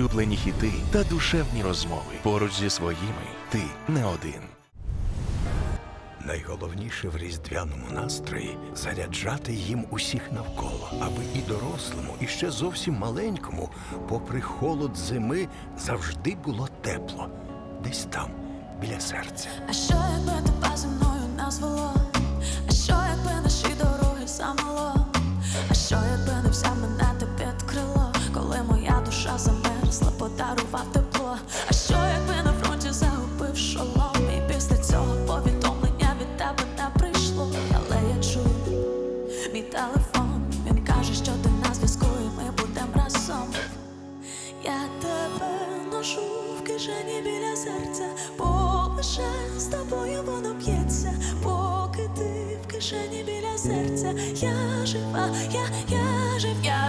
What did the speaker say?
улюблені хіти та душевні розмови. Поруч зі своїми ти не один. Найголовніше в різдвяному настрої заряджати їм усіх навколо, аби і дорослому, і ще зовсім маленькому, попри холод зими, завжди було тепло, десь там, біля серця. А що якби тебе зі мною не звело? А що якби наші дороги замело? А що якби не взяв мене подарував тепло. А що якби на фронті загубив шолом? І після цього повідомлення від тебе не прийшло. Але я чую мій телефон. Він каже, що ти на зв'язку, і ми будемо разом. Я тебе ношу в кишені біля серця, бо лише з тобою воно б'ється, поки ти в кишені біля серця, я жива, я, я жив, я